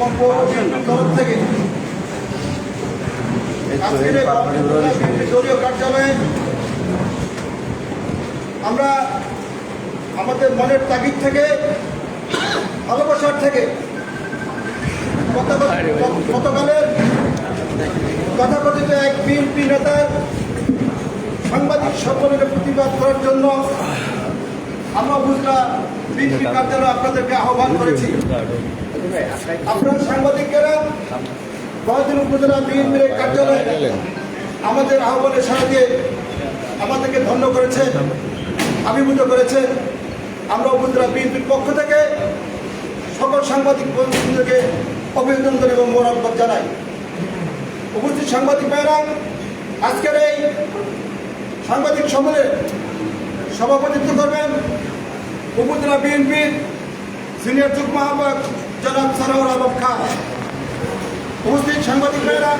তরফ কার্যালয়ে আমরা আমাদের মনের তাগিদ থেকে, ভালোবাসার থেকে গতকাল- গতকালের তথাকথিত এক বিএনপি নেতার সাংবাদিক সম্মেলনে প্রতিবাদ করার জন্য আমরা বুঝলা বিএনপি কার্যালয়ে আপনাদেরকে আহ্বান করেছি। আপনারা সাংবাদিকেরা বড়দিন উপজেলা বিএনপির কার্যালয়ে আমাদের আহ্বানে সাড়া দিয়ে আমাদেরকে ধন্য করেছে আবির্ভূত করেছে আমরা উপজেলা বিএনপির পক্ষ থেকে সকল সাংবাদিক বন্ধুদেরকে অভিনন্দন এবং মোরাব্বত জানাই। উপস্থিত সাংবাদিক ভাইরা আজকের এই সাংবাদিক সম্মেলনে সভাপতিত্ব করবেন উপজেলা বিএনপির সিনিয়র যুগ্ম আহ্বায়ক জনাব সারাউর আলম খান উপস্থিত সাংবাদিক ভাইরা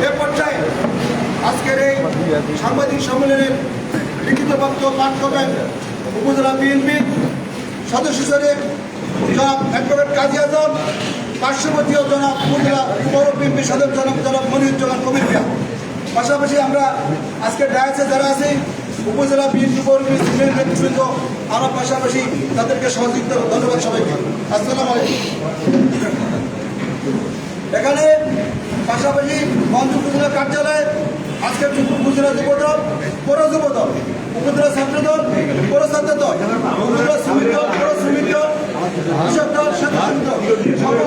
এ পর্যায়ে আজকের এই সাংবাদিক সম্মেলনের লিখিত বক্তব্য পাঠ করবেন উপজেলা বিএনপির সদস্য শরীফ জনাব অ্যাডভোকেট কাজী আজম, পার্শ্ববর্তী জনাব উপজেলা পৌর বিএনপি সদস্য জনাব জনাব মনিরুজ্জামান কবির পাশাপাশি আমরা আজকে ডায়াসে যারা আছি উপজেলা বিএনপি বিএনপি সিনিয়র নেতৃবৃন্দ আমরা পাশাপাশি তাদেরকে সহযোগিতা ধন্যবাদ সবাইকে। আসসালামু এখানে পাশাপাশি মঞ্চ উপজেলা কার্যালয়ে, আজকে উপজেলা যুবদল, পৌর যুবদল, উপজেলা ছাত্রদল, পৌর ছাত্র দল উপজেলা শ্রমিক দল, পৌর শ্রমিক দল, কৃষক দল স্বেচ্ছাসেবক দল, সকল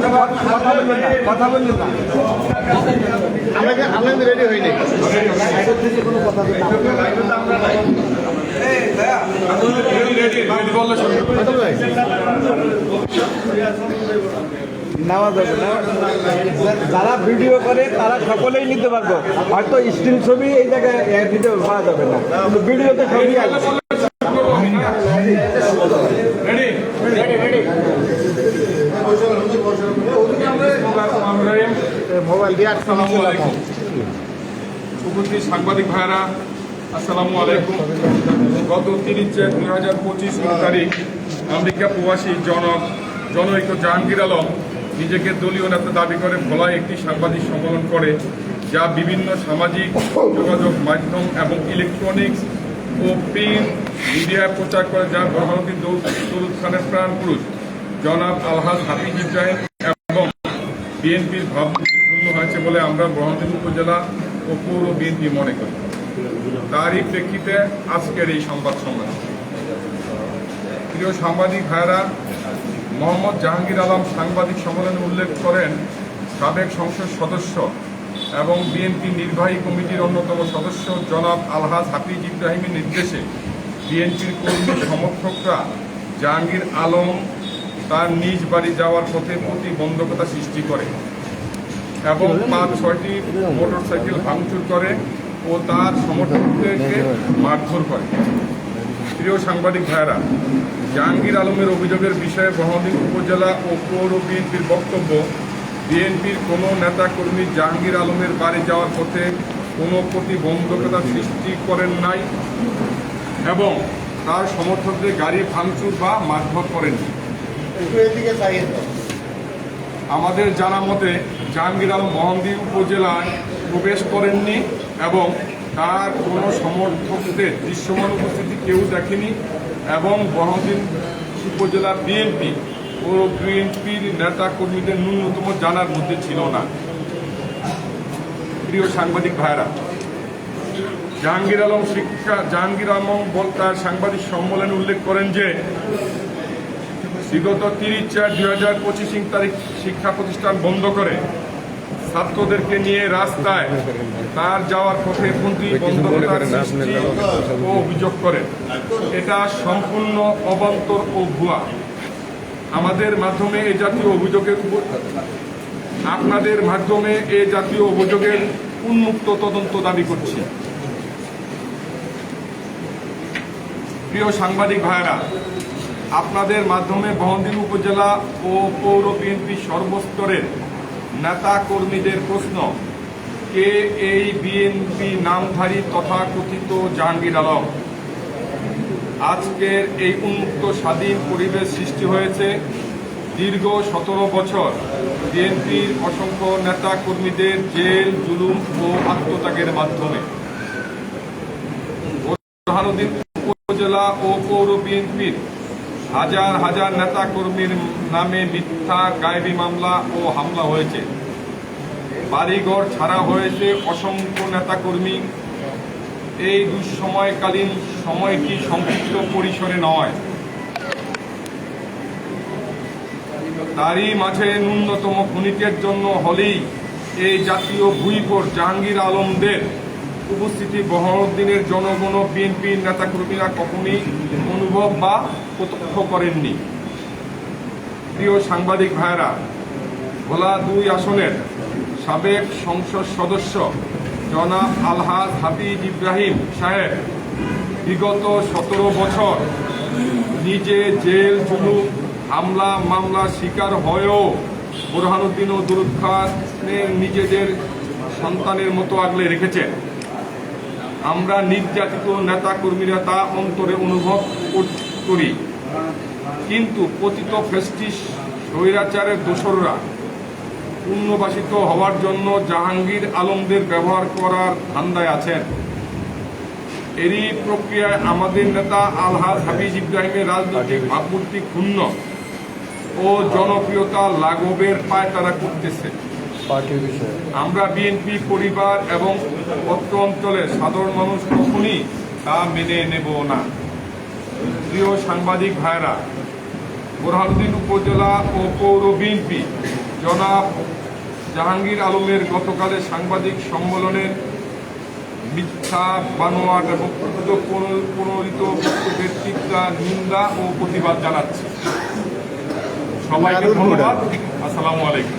আমার কথা বলব কথা বললেন না। আমাকে আমি রেডি হইনি নেওয়া যাবে না। যারা ভিডিও করে তারা সকলেই নিতে পারব। হয়তো স্ক্রিন ছবি এই জায়গায় এ, নিতে পাওয়া যাবে না। কিন্তু ভিডিওতে ছবি আছে। মোবাইল দিয়ে উপস্থিত সাংবাদিক ভাইরা আসসালামু আলাইকুম। গত তিরিশ চার দুই হাজার পঁচিশ তারিখ আমেরিকা প্রবাসী জনক জনৈক জাহাঙ্গীর আলম নিজেকে দলীয় নেতা দাবি করে ভোলায় একটি সাংবাদিক সম্মেলন করে, যা বিভিন্ন সামাজিক যোগাযোগ মাধ্যম এবং ইলেকট্রনিক্স ও প্রিন্ট মিডিয়ায় প্রচার করে যা মহানবী দৌলুদ খানের প্রাণ পুরুষ জনাব আলহাজ হাফিজ ইব্রাহিম এবং বিএনপির ভাবমূর্তি পূর্ণ হয়েছে বলে আমরা ব্রহ্মদেব উপজেলা ও পৌর বিএনপি মনে করি। তারই প্রেক্ষিতে আজকের এই সংবাদ সম্মেলন। প্রিয় সাংবাদিক ভাইরা মোহাম্মদ জাহাঙ্গীর আলম সাংবাদিক সম্মেলনে উল্লেখ করেন, সাবেক সংসদ সদস্য এবং বিএনপি নির্বাহী কমিটির অন্যতম সদস্য জনাব আলহাজ হাফিজ ইব্রাহিমের নির্দেশে বিএনপির কর্মী সমর্থকরা জাহাঙ্গীর আলম তার নিজ বাড়ি যাওয়ার পথে প্রতিবন্ধকতা সৃষ্টি করে এবং পাঁচ ছয়টি মোটরসাইকেল ভাঙচুর করে ও তার সমর্থকদেরকে মারধর করে। প্রিয় সাংবাদিক ভাইরা জাহাঙ্গীর আলমের অভিযোগের বিষয়ে বহদিন উপজেলা ও পৌর বিএনপির বক্তব্য, বিএনপির কোনো নেতাকর্মী জাহাঙ্গীর আলমের বাড়ি যাওয়ার পথে কোনো প্রতিবন্ধকতা সৃষ্টি করেন নাই এবং তার সমর্থকদের গাড়ি ভাঙচুর বা মারধর করেননি। আমাদের জানা মতে, জাহাঙ্গীর আলম মহান্দি উপজেলায় প্রবেশ করেননি এবং তার কোনো সমর্থকদের দৃশ্যমান উপস্থিতি কেউ দেখেনি এবং বহদিন উপজেলা বিএনপি ও বিএনপির নেতা কর্মীদের ন্যূনতম জানার মধ্যে ছিল না। প্রিয় সাংবাদিক ভাইরা জাহাঙ্গীর আলম শিক্ষা, জাহাঙ্গীর আলম বল তার সাংবাদিক সম্মেলনে উল্লেখ করেন যে, বিগত তিরিশ চার দুই হাজার পঁচিশ তারিখ শিক্ষা প্রতিষ্ঠান বন্ধ করে ছাত্রদেরকে নিয়ে রাস্তায় তার যাওয়ার পথে প্রতিবন্ধকতার সৃষ্টি ও অভিযোগ করেন এটা সম্পূর্ণ অবান্তর ও ভুয়া। আমাদের মাধ্যমে এই জাতীয় অভিযোগের আপনাদের মাধ্যমে এই জাতীয় অভিযোগের উন্মুক্ত তদন্ত দাবি করছি। প্রিয় সাংবাদিক ভাইরা আপনাদের মাধ্যমে বহন্দিন উপজেলা ও পৌর বিএনপি সর্বস্তরের নেতা কর্মীদের প্রশ্ন, কে এই বিএনপি নামধারী তথাকথিত জাহাঙ্গীর আলম? আজকের এই উন্মুক্ত স্বাধীন পরিবেশ সৃষ্টি হয়েছে দীর্ঘ সতেরো বছর। বিএনপির অসংখ্য নেতা কর্মীদের জেল, জুলুম ও আত্মত্যাগের মাধ্যমে। উপজেলা ও পৌর বিএনপির হাজার হাজার নেতা কর্মীর নামে মিথ্যা, গায়েবী মামলা ও হামলা হয়েছে। বাড়িঘর ছাড়া হয়েছে অসংখ্য নেতাকর্মী। এই দুঃসময়কালীন সময়টি সংক্ষিপ্ত পরিসরে নয়। তারই মাঝে ন্যূনতম ক্ষণিকের জন্য হলেই এই জাতীয় ভুইপর জাহাঙ্গীর আলমদের উপস্থিতি বহরুদ্দিনের জনগণ বিএনপির নেতাকর্মীরা কখনই অনুভব বা প্রত্যক্ষ করেননি। প্রিয় সাংবাদিক ভাইরা ভোলা দুই আসনের সাবেক সংসদ সদস্য জনাব আলহাজ হাফিজ ইব্রাহিম সাহেব বিগত সতেরো বছর নিজে জেল, জুলুম, হামলা, মামলা শিকার হয়েও বোরহানুদ্দিন ও দুরুদ্খানে নিজেদের সন্তানের মতো আগলে রেখেছেন আমরা নির্যাতিত নেতা কর্মীরা তা অন্তরে অনুভব করি। কিন্তু পতিত ফেস্টিস স্বৈরাচারের দোসররা পুনর্বাসিত হওয়ার জন্য জাহাঙ্গীর আলমদের ব্যবহার করার ধান্দায় আছেন। এরই প্রক্রিয়ায় আমাদের নেতা আলহাজ হাবিজ ইব্রাহিমের রাজনৈতিক ভাবমূর্তি ক্ষুণ্ণ ও জনপ্রিয়তা লাঘবের পায় তারা করতেছে। আমরা বিএনপি পরিবার এবং অত্র অঞ্চলের সাধারণ মানুষ কখনই তা মেনে নেব না। প্রিয় সাংবাদিক ভাইরা বোরহানুদ্দিন উপজেলা ও পৌর বিএনপি জনাব জাহাঙ্গীর আলমের গতকালের সাংবাদিক সম্মেলনের মিথ্যা বানোয়াট এবং প্রণোদিত বক্তব্যের তীব্রা নিন্দা ও প্রতিবাদ জানাচ্ছি। সবাইকে ধন্যবাদ। আসসালামু আলাইকুম।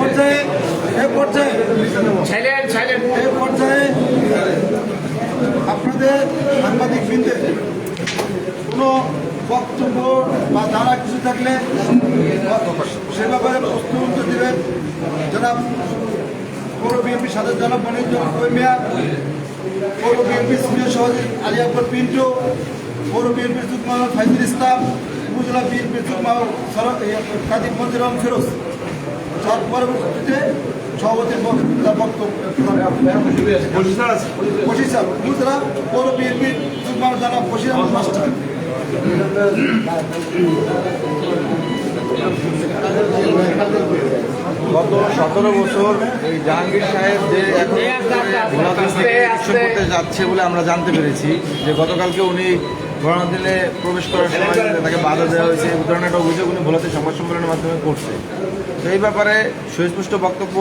পর্যায়ে এ পর্যায়ে এ পর্যায়ে আপনাদের সাংবাদিক বৃন্দে কোনো বক্তব্য বা জানা কিছু থাকলে সে ব্যাপারে প্রশ্ন উত্তর দেবেন জনাব পৌর বিএনপি সাধারণ জনাব মনিরুজ্জামান মিয়া পৌর বিএনপি সিনিয়র সভাপতি আলী আকবর পিন্টু পৌর বিএনপির যুগ্ম আহ্বায়ক ফাইজুল ইসলাম উপজেলা বিএনপির যুগ্ম এ, কাজী ফিরোজ। তার পরবর্তীতে সভাপতির বক- তার বক্তব্য উপজেলা পৌর বিএনপির যুগ্ম জনাব আহমদ মাস্টার। গত সতেরো বছর এই জাহাঙ্গীর সাহেব যে এখন করতে যাচ্ছে বলে আমরা জানতে পেরেছি যে গতকালকে উনি গণদিনে প্রবেশ করার সময় তাকে বাধা দেওয়া হয়েছে, এই ধরনের একটা অভিযোগ উনি ভোলাতে সংবাদ সম্মেলনের মাধ্যমে করছে। তো এই ব্যাপারে সুস্পষ্ট বক্তব্য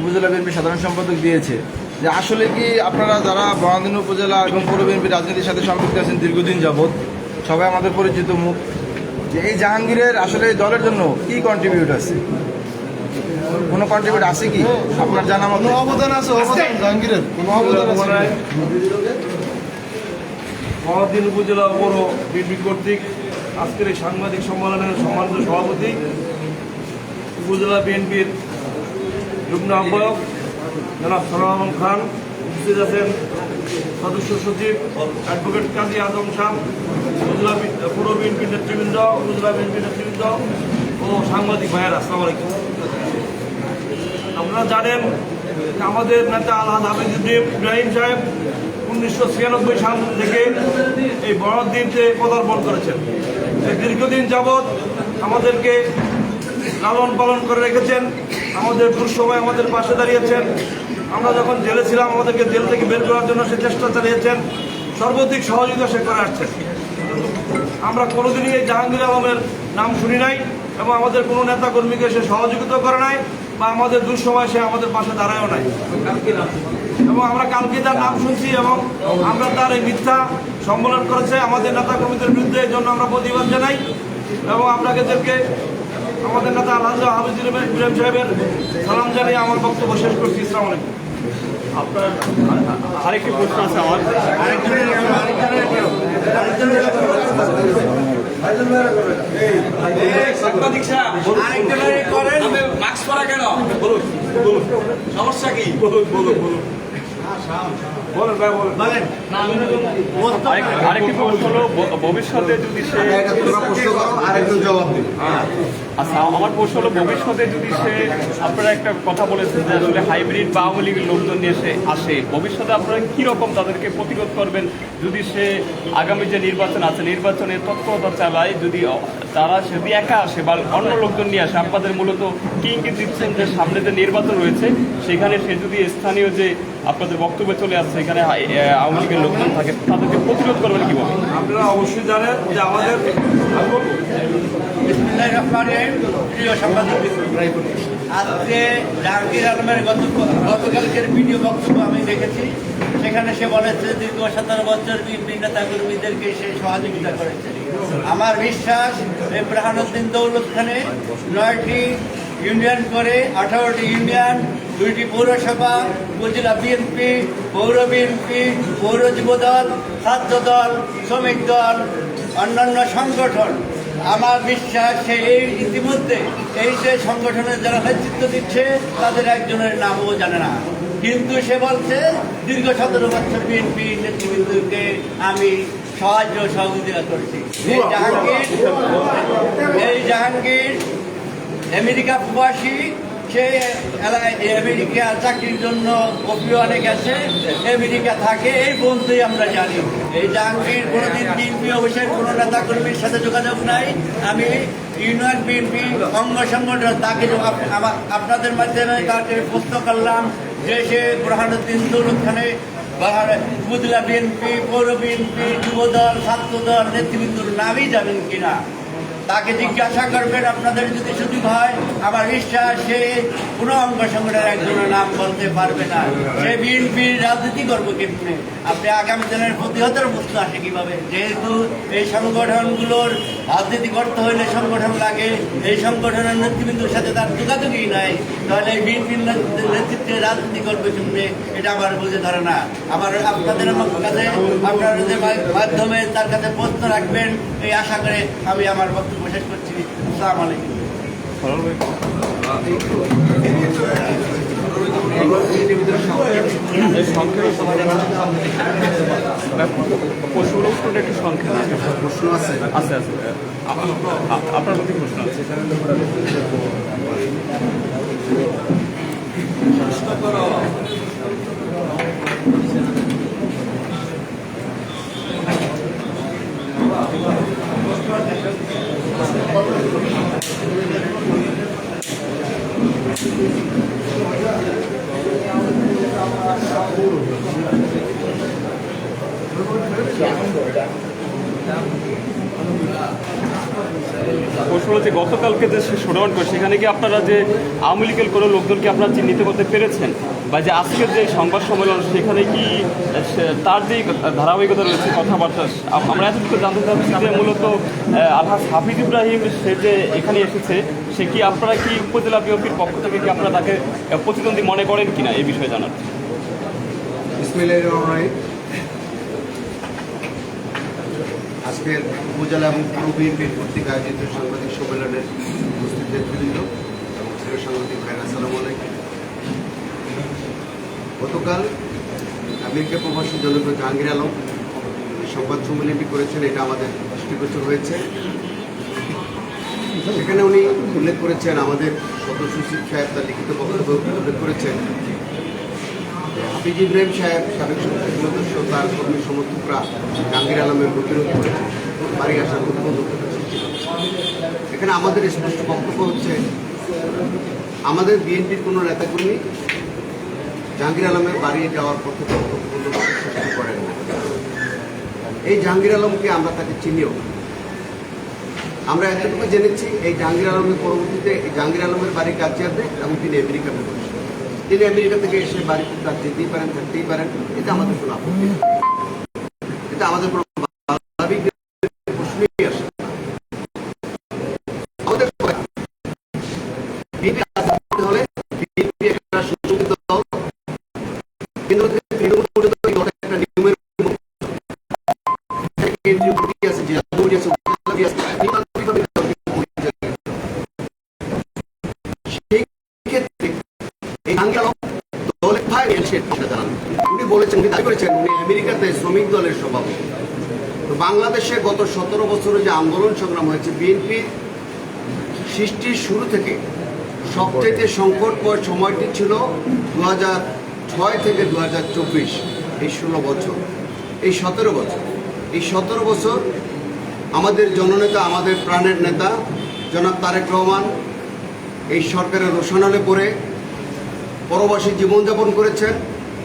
উপজেলা বিএনপি সাধারণ সম্পাদক দিয়েছে যে আসলে কি আপনারা যারা বরাদিন উপজেলা এবং পৌর বিএনপি রাজনীতির সাথে সম্পৃক্ত আছেন দীর্ঘদিন যাবৎ, সবাই আমাদের পরিচিত মুখ, যে এই জাহাঙ্গীরের আসলে এই দলের জন্য কি কন্ট্রিবিউট আছে? কোনো কন্ট্রিবিউট আছে কি? আপনার জানা মতো অবদান আছে, অবদান জাহাঙ্গীরের। কোনো অবদান আছে মহাদিন উপজেলা পৌর বিএনপি কর্তৃক আজকের এই সাংবাদিক সম্মেলনের সম্মানিত সভাপতি, উপজেলা বিএনপির যুগ্ম আহ্বায়ক জনাব সালাম খান, উপস্থিত আছেন সদস্য সচিব অ্যাডভোকেট কাজী আজম শাহ উপজেলা পৌর বিএনপি নেতৃবৃন্দ, উপজেলা বিএনপি নেতৃবৃন্দ ও সাংবাদিক ভাইয়েরা, আসসালামু আলাইকুম। আপনারা জানেন আমাদের নেতা আলহাদ হাফিজুদ্দিন ইব্রাহিম সাহেব উনিশশো ছিয়ানব্বই সাল থেকে এই বড়দ্বীপে পদার্পণ করেছেন। দীর্ঘদিন যাবৎ আমাদেরকে লালন পালন করে রেখেছেন। আমাদের দুঃসময় আমাদের পাশে দাঁড়িয়েছেন। আমরা যখন জেলে ছিলাম, আমাদেরকে জেল থেকে বের করার জন্য সে চেষ্টা চালিয়েছেন। সর্বাধিক সহযোগিতা সে করে আসছেন। আমরা কোনোদিনই এই জাহাঙ্গীর আলমের নাম শুনি নাই এবং আমাদের কোনো নেতা কর্মীকে সে সহযোগিতা করে নাই বা আমাদের দুঃসময় সে আমাদের পাশে দাঁড়ায়ও নাই। এবং আমরা কালকে তার নাম শুনছি এবং আমরা তার এই মিথ্যা সম্মেলন করেছে আমাদের নেতা কর্মীদের বিরুদ্ধে এই জন্য আমরা প্রতিবাদ জানাই এবং আপনাদেরকে আমাদের নেতা আলহাজ হাফিজুল ইব্রাহিম সাহেবের সালাম জানিয়ে আমার বক্তব্য শেষ করছি। ইসলাম আলাইকুম। আপনার আরেকটি প্রশ্ন আছে আমার। সাংবাদিক সাহেব আপনি মাস্ক পরা কেন? বলুন সমস্যা কি? বলুন বলেন আরেক- আরেকটি প্রশ্ন হলো ভবিষ্যতে যদি সে আচ্ছা আমার প্রশ্ন হলো ভবিষ্যতে যদি সে আপনারা একটা কথা বলেছেন যে আসলে হাইব্রিড বা আওয়ামী লীগের লোকজন নিয়ে এসে আসে। ভবিষ্যতে আপনারা কীরকম তাদেরকে প্রতিরোধ করবেন যদি সে আগামী যে নির্বাচন আছে নির্বাচনে তৎপরতা চালায় যদি তারা যদি একা আসে বা অন্য লোকজন নিয়ে আসে আপনাদের মূলত কি ইঙ্গিত দিচ্ছেন যে সামনে যে নির্বাচন রয়েছে সেখানে সে যদি স্থানীয় যে আপনাদের বক্তব্যে চলে আসছে এখানে আওয়ামী লীগের লোকজন থাকে তাদেরকে প্রতিরোধ করবেন কীভাবে? আপনারা অবশ্যই জানেন যে আমাদের বিসমিল্লাহির রহমানির রহিম। প্রিয় সাংবাদিক আজকে জাহাঙ্গীর আলমের গত গতকালকের ভিডিও বক্তব্য আমি দেখেছি। সেখানে সে বলেছে দীর্ঘ সতেরো বছর বিএনপি নেতা কর্মীদেরকে সে সহযোগিতা করেছে। আমার বিশ্বাস ব্রাহানুদ্দিন দৌলত খানে নয়টি ইউনিয়ন করে আঠারোটি ইউনিয়ন দুইটি পৌরসভা, উপজেলা বিএনপি, পৌর বিএনপি, পৌর যুব দল ছাত্র দল, শ্রমিক দল, অন্যান্য সংগঠন। আমার বিশ্বাস সে এই ইতিমধ্যে এই যে সংগঠনের যারা নেতৃত্ব দিচ্ছে, তাদের একজনের নামও জানে না। কিন্তু সে বলছে, দীর্ঘ সতেরো বছর বিএনপি নেতৃবৃন্দকে আমি সাহায্য সহযোগিতা করছি। এই জাহাঙ্গীর এই জাহাঙ্গীর, আমেরিকা প্রবাসী সে আমেরিকা চাকরির জন্য অভিমানে গেছে আমেরিকা থাকে, এই বলতেই আমরা জানি। এই জাহাঙ্গীর কোনোদিন বিএনপি অফিসের কোনো নেতা কর্মীর সাথে যোগাযোগ নাই। আমি ইউনিয়ন বিএনপি অঙ্গ সংগঠন, তাকে আপনাদের মাধ্যমে তাকে প্রশ্ন করলাম যে সে বুরহানুদ্দিন দৌলত খানে বাহার- উপজেলা বিএনপি পৌর বিএনপি যুবদল, ছাত্রদল, নেতৃবৃন্দর নামই জানেন কিনা। তাকে জিজ্ঞাসা করবেন, আপনাদের যদি শুধু হয়, আমার বিশ্বাস সে কোনো অঙ্গ সংগঠনের একজনের নাম বলতে পারবে না। সে বিএনপির রাজনীতি করব কিন্তু আপনি আগামী দিনের প্রতিহতের প্রশ্ন আসে কীভাবে? যেহেতু এই সংগঠনগুলোর রাজনীতি করতে হলে সংগঠন লাগে, এই সংগঠনের নেতৃবৃন্দর সাথে তার যোগাযোগই নাই। তাহলে এই নেতৃত্বে রাজনীতি করবে শুনবে এটা আমার বুঝে ধরে না আমার আপনাদের কাছে আপনাদের মাধ্যমে তার কাছে প্রশ্ন রাখবেন, এই আশা করে আমি আমার বক্তব্য শেষ করছি। আসসালামু আছে আপনার প্রতি প্রশ্ন আছে? Yeah. গতকালকে যে শোডাউন করে, সেখানে কি আপনারা যে আওয়ামী লীগের কোনো লোকজনকে আপনারা চিহ্নিত করতে পেরেছেন বা যে আজকের যে সংবাদ সম্মেলন, সেখানে কি তার যে ধারাবাহিকতা রয়েছে, কথাবার্তা আমরা এতটুকু জানতে চাচ্ছি যে মূলত আলহাজ হাফিজ ইব্রাহিম, সে যে এখানে এসেছে, সে কি আপনারা কি উপজেলা বিএনপির পক্ষ থেকে কি আপনারা তাকে প্রতিদ্বন্দ্বী মনে করেন কিনা এই বিষয়ে জানার। আজকের উপজেলা এবং পৌর বিএনপির কর্তৃক আয়োজিত সাংবাদিক সম্মেলনের উপস্থিত নেতৃবৃন্দ এবং প্রিয় সাংবাদিক ভাইরা, আসসালামু আলাইকুম। গতকাল আমেরিকা প্রবাসী জনক জাহাঙ্গীর আলম সংবাদ সম্মেলনটি করেছেন, এটা আমাদের দৃষ্টিগোচর হয়েছে। সেখানে উনি উল্লেখ করেছেন, আমাদের সদস্য সাহেব তার লিখিত বক্তব্য উল্লেখ করেছেন হাফিজ ইব্রাহিম সাহেব সাবেক সদস্য তার কর্মী সমর্থকরা জাহাঙ্গীর আলমের প্রতিরোধ করেছে বাড়ি আসার প্রতিবন্ধক এখানে আমাদের স্পষ্ট বক্তব্য হচ্ছে, আমাদের বিএনপির কোনো নেতাকর্মী জাহাঙ্গীর আলমের বাড়ি যাওয়ার পথে সৃষ্টি করেন না। এই জাহাঙ্গীর আলমকে আমরা তাকে চিনিও আমরা এতটুকু জেনেছি, এই জাহাঙ্গীর আলমের পরবর্তীতে জাহাঙ্গীর আলমের বাড়ি কাজিয়াতে এবং তিনি আমেরিকা তিনি আমেরিকা থেকে এসে বাড়িতে তার যেতেই পারেন থাকতেই পারেন, এটা আমাদের কোনো আপত্তি এটা আমাদের সংগ্রাম হয়েছে। বিএনপি সৃষ্টির শুরু থেকে সবচেয়ে সংকটময় সময়টি ছিল দু ছয় থেকে দু চব্বিশ, এই ষোলো বছর, এই সতেরো বছর। এই সতেরো বছর আমাদের জননেতা, আমাদের প্রাণের নেতা জনাব তারেক রহমান এই সরকারের রোশনালে পড়ে পরবাসী জীবনযাপন করেছেন।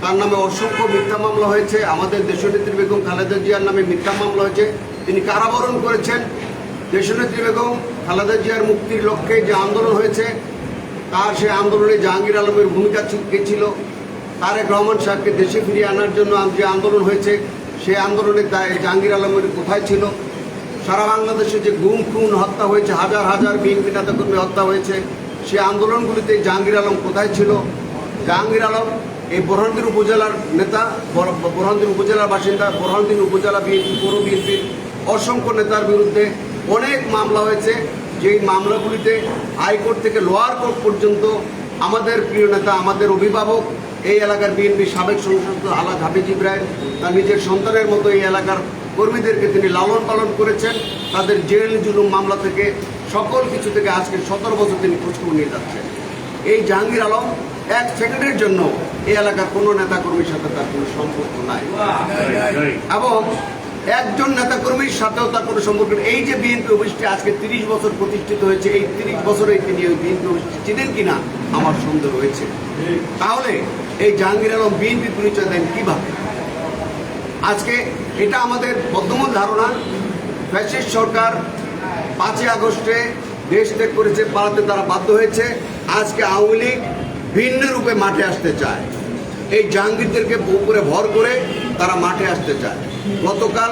তার নামে অসংখ্য মিথ্যা মামলা হয়েছে। আমাদের দেশনেত্রী বেগম খালেদা জিয়ার নামে মিথ্যা মামলা হয়েছে। তিনি কারাবরণ করেছেন। দেশনেত্রী বেগম খালেদা জিয়ার মুক্তির লক্ষ্যে যে আন্দোলন হয়েছে, তার সেই আন্দোলনে জাহাঙ্গীর আলমের ভূমিকা ছিল- তারেক রহমান সাহেবকে দেশে ফিরিয়ে আনার জন্য যে আন্দোলন হয়েছে, সেই তা- জাহাঙ্গীর আলমের কোথায় ছিল? সারা বাংলাদেশে যে গুম, খুন, হত্যা হয়েছে, হাজার হাজার বিএনপি নেতাকর্মী হত্যা হয়েছে, সে আন্দোলনগুলিতে জাহাঙ্গীর আলম কোথায় ছিল? জাহাঙ্গীর আলম এই বোরহানদিন উপজেলার নেতা, বর- বোরহানদিন উপজেলার বাসিন্দা বোরহানদিন উপজেলা বিএনপি, পৌর বিএনপির অসংখ্য নেতার বিরুদ্ধে অনেক মামলা হয়েছে যেই মামলাগুলিতে হাইকোর্ট থেকে লোয়ার কোর্ট পর্যন্ত আমাদের প্রিয় নেতা আমাদের অভিভাবক এই এলাকার বিএনপি সাবেক সংসদ আলাদ হাফিজ ইব্রাহিম তার নিজের সন্তানের মতো এই এলাকার কর্মীদেরকে তিনি লালন পালন করেছেন। তাদের জেল জুলুম মামলা থেকে সকল কিছু থেকে আজকে সতেরো বছর তিনি খোঁজখবর নিয়ে যাচ্ছেন। এই জাহাঙ্গীর আলম এক সেকেন্ডের জন্য এই এলাকার কোনো নেতাকর্মীর সাথে তার কোনো সম্পর্ক নাই। এবং একজন নেতা নেতাকর্মীর সাথেও তার কোনো সম্পর্ক এই যে বিএনপি অফিসটি আজকে তিরিশ বছর প্রতিষ্ঠিত হয়েছে, এই তিরিশ বছরে তিনি ওই বিএনপি অফিসটি চিনেন কিনা আমার সন্দেহ রয়েছে তাহলে এই জাহাঙ্গীর আলম বিএনপি পরিচয় দেন কীভাবে? আজকে এটা আমাদের বদ্ধমূল ধারণা। ফ্যাসিস্ট সরকার পাঁচই আগস্টে দেশ ত্যাগ করেছে, পালাতে তারা বাধ্য হয়েছে। আজকে আওয়ামী লীগ ভিন্ন রূপে মাঠে আসতে চায়। এই জাহাঙ্গীরদেরকে উপরে ভর করে তারা মাঠে আসতে চায়। গতকাল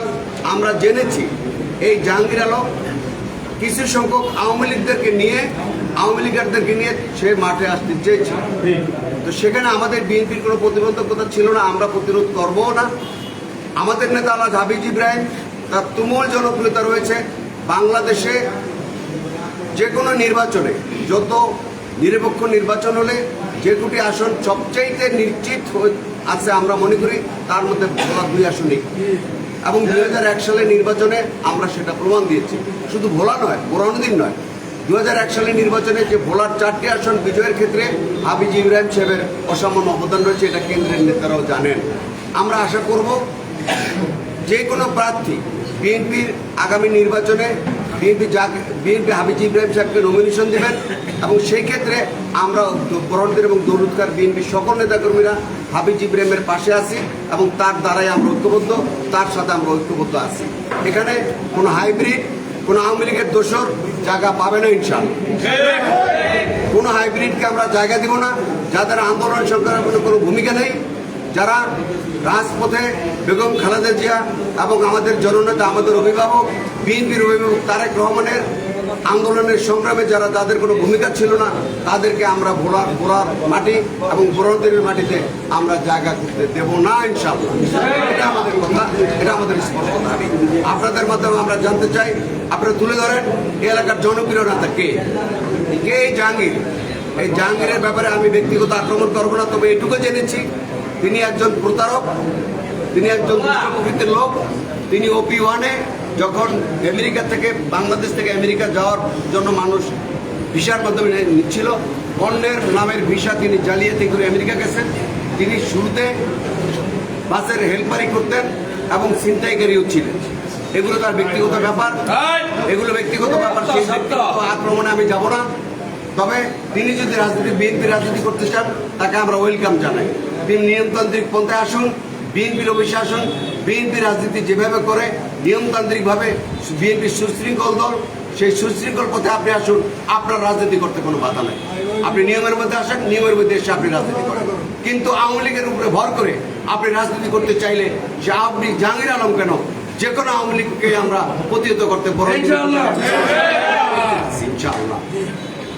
আমরা জেনেছি, এই জাহাঙ্গীর আলম কিছু সংখ্যক আওয়ামী লীগদেরকে নিয়ে, আওয়ামী লীগারদেরকে নিয়ে সে মাঠে আসতে চেয়েছে। তো সেখানে আমাদের বিএনপির কোনো প্রতিবন্ধকতা ছিল না, আমরা প্রতিরোধ করবও না। আমাদের নেতা আল্লাহ হাবিজ ইব্রাহিম, তার তুমুল জনপ্রিয়তা রয়েছে বাংলাদেশে। যে কোনো নির্বাচনে, যত নিরপেক্ষ নির্বাচন হলে, যে দুটি আসন সবচাইতে নিশ্চিত আছে, আমরা মনে করি তার মধ্যে ভোলা দুই আসনই এবং দুই সালের নির্বাচনে আমরা সেটা প্রমাণ দিয়েছি। শুধু ভোলা নয় পুরানোদিন নয়। দু সালের নির্বাচনে যে ভোলার চারটি আসন বিজয়ের ক্ষেত্রে হাবিজ ইব্রাহিম সাহেবের অসামান্য অবদান রয়েছে, এটা কেন্দ্রের নেতারাও জানেন। আমরা আশা করব যে কোনো প্রার্থী বিএনপির আগামী নির্বাচনে বিএনপি যা বিএনপি হাবিজ ইব্রাহিম সাহেবকে নমিনেশন দেবেন এবং সেই ক্ষেত্রে আমরা বরণদের এবং দৌলতকার বিএনপির সকল নেতাকর্মীরা হাবিজ ইব্রাহিমের পাশে আছি এবং তার দ্বারাই আমরা ঐক্যবদ্ধ, তার সাথে আমরা ঐক্যবদ্ধ আছি। এখানে কোনো হাইব্রিড, কোনো আওয়ামী লীগের দোষর জায়গা পাবে না ইনশাল্লাহ কোনো হাইব্রিডকে আমরা জায়গা দিব না, যাদের আন্দোলন সংগ্রামের কোনো ভূমিকা নেই। যারা রাজপথে বেগম খালেদা জিয়া এবং আমাদের জননেতা, আমাদের অভিভাবক, বিএনপির অভিভাবক তারেক রহমানের আন্দোলনের সংগ্রামে যারা যাদের কোনো ভূমিকা ছিল না, তাদেরকে আমরা ভোলার ভোলার মাটি এবং বরণদেবীর মাটিতে আমরা জায়গা করতে দেব না ইনশাল্লাহ এটা আমাদের কথা, এটা আমাদের স্পষ্ট দাবি। আপনাদের মাধ্যমে আমরা জানতে চাই, আপনারা তুলে ধরেন, এই এলাকার জনপ্রিয় নেতা কে? কে জাহাঙ্গীর? এই জাহাঙ্গীরের ব্যাপারে আমি ব্যক্তিগত আক্রমণ করব না, তবে এটুকু জেনেছি তিনি একজন প্রতারক তিনি একজন প্রকৃতির লোক তিনি ওপি ওয়ানে যখন আমেরিকা থেকে বাংলাদেশ থেকে আমেরিকা যাওয়ার জন্য মানুষ ভিসার মাধ্যমে নিচ্ছিল অন্যের নামের ভিসা তিনি জালিয়াতি করে আমেরিকা গেছেন। তিনি শুরুতে বাসের হেল্পারি করতেন এবং ছিনতাইকারীও ছিলেন। এগুলো তার ব্যক্তিগত ব্যাপার। এগুলো ব্যক্তিগত ব্যাপার। সেই আক্রমণে আমি যাব না। তবে তিনি যদি রাজনীতি বিএনপি রাজনীতি করতে চান তাকে আমরা ওয়েলকাম জানাই। তিনি নিয়মতান্ত্রিক পন্থায় আসুন বিএনপির অফিসে আসুন বিএনপি রাজনীতি যেভাবে করে নিয়মতান্ত্রিকভাবে বিএনপি সুশৃঙ্খল দল সেই সুশৃঙ্খল পথে আপনি আসুন আপনার রাজনীতি করতে কোনো বাধা নেই। আপনি নিয়মের মধ্যে আসেন নিয়মের মধ্যে এসে আপনি রাজনীতি করেন। কিন্তু আওয়ামী লীগের উপরে ভর করে আপনি রাজনীতি করতে চাইলে সে আপনি জাহাঙ্গীর আলম কেন? যে কোনো আওয়ামী লীগকে আমরা প্রতিহত করতে পারব ইনশাআল্লাহ।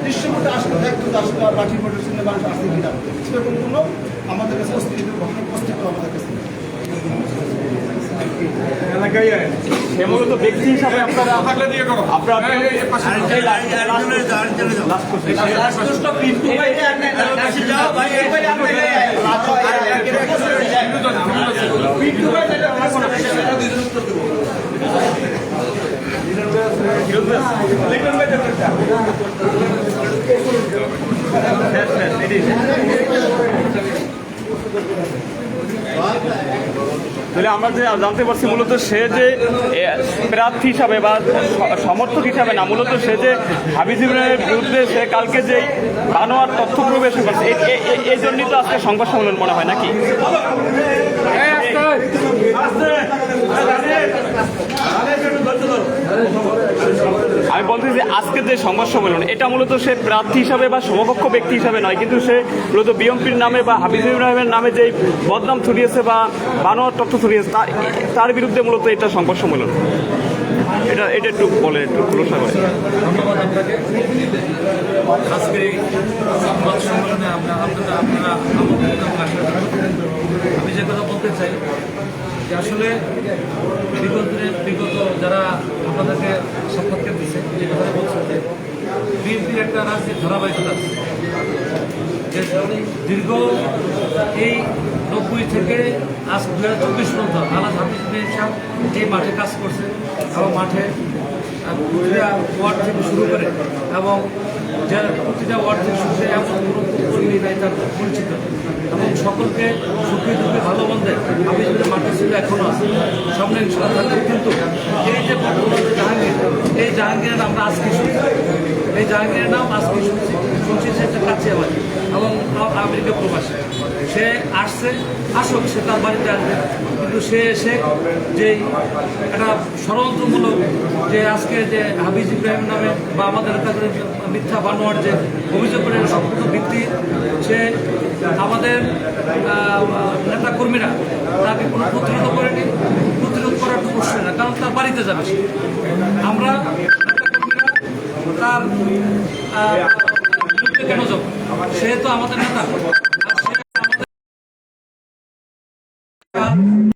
দৃশ্যপটে আসলে দেখতো আসলে আর লাঠি মোটর শুনলে মানুষ আসছে কিনা সেরকম কোনো আমাদের কাছে অস্তিত্ব অস্তিত্ব আমাদের কাছে আপনারা তাহলে আমার যে জানতে পারছি মূলত সে যে প্রার্থী হিসাবে বা সমর্থক হিসাবে না, মূলত সে যে হাবিজ ইব্রাহিমের বিরুদ্ধে সে কালকে যে বানোয়ার তথ্য প্রবেশ করছে এই জন্যই তো আজকে সংবাদ সম্মেলন মনে হয় নাকি? আমি বলতে যে আজকে যে সংবাদ সম্মেলন এটা মূলত সে প্রার্থী হিসাবে বা সমকক্ষ ব্যক্তি হিসাবে নয়, কিন্তু সে মূলত বিএমপির নামে বা হাবিজ ইব্রাহিমের নামে যে বদনাম ছড়িয়েছে বা বানোয়ার তথ্য ছড়িয়েছে তা- তার বিরুদ্ধে মূলত এটা সংবাদ সম্মেলন এটা এটা একটু বলে একটু খোলসা করে। আজকে সংবাদ সম্মেলনে আপনারা আপনারা আমন্ত্রিত এবং আশীর্বাদ করবেন। আমি যে কথা বলতে চাই যে আসলে বিগত বিগত যারা আপনাদেরকে সাক্ষাৎকার দিচ্ছে যে কথা বলছে যে বিএনপির একটা রাজনীতির ধারাবাহিকতা আছে। যে দীর্ঘ এই নব্বই থেকে আজ দু হাজার চব্বিশ পর্যন্ত আলাদ হাফিজ সাহেব এই মাঠে কাজ করছে এবং মাঠে ওয়ার্ড থেকে শুরু করে এবং যে প্রতিটা ওয়ার্ড থেকে শুরু করে এমন কোনো কর্মী নাই তার পরিচিত। এবং সকলকে সুখী দুঃখে ভালো মন্দে আমি যদি মাঠে ছিল এখনও আছে। সামনে থাকবে। কিন্তু এই যে বর্তমান জাহাঙ্গীর, এই জাহাঙ্গীরের আমরা আজকে শুনছি। এই জাহাঙ্গীরের নাম আজকে শুনছি। শুনছি একটা কাছে আমার এবং আমেরিকা প্রবাসী। সে আসছে, আসুক, সে তার বাড়িতে আসবে। কিন্তু সে এসে যে একটা ষড়যন্ত্রমূলক যে আজকে যে হাবিজ ইব্রাহিম নামে বা আমাদের কাছে মিথ্যা বানোয়ার যে অভিযোগ করে সম্পূর্ণ ভিত্তি, সে আমাদের নেতা কর্মীরা তাকে কোনো প্রতিরোধ করেনি, প্রতিরোধ করার তো প্রশ্ন না কারণ তার বাড়িতে যাবে সে। আমরা নেতাকর্মীরা তার কেন যাব? সে তো আমাদের নেতা। Mm-hmm.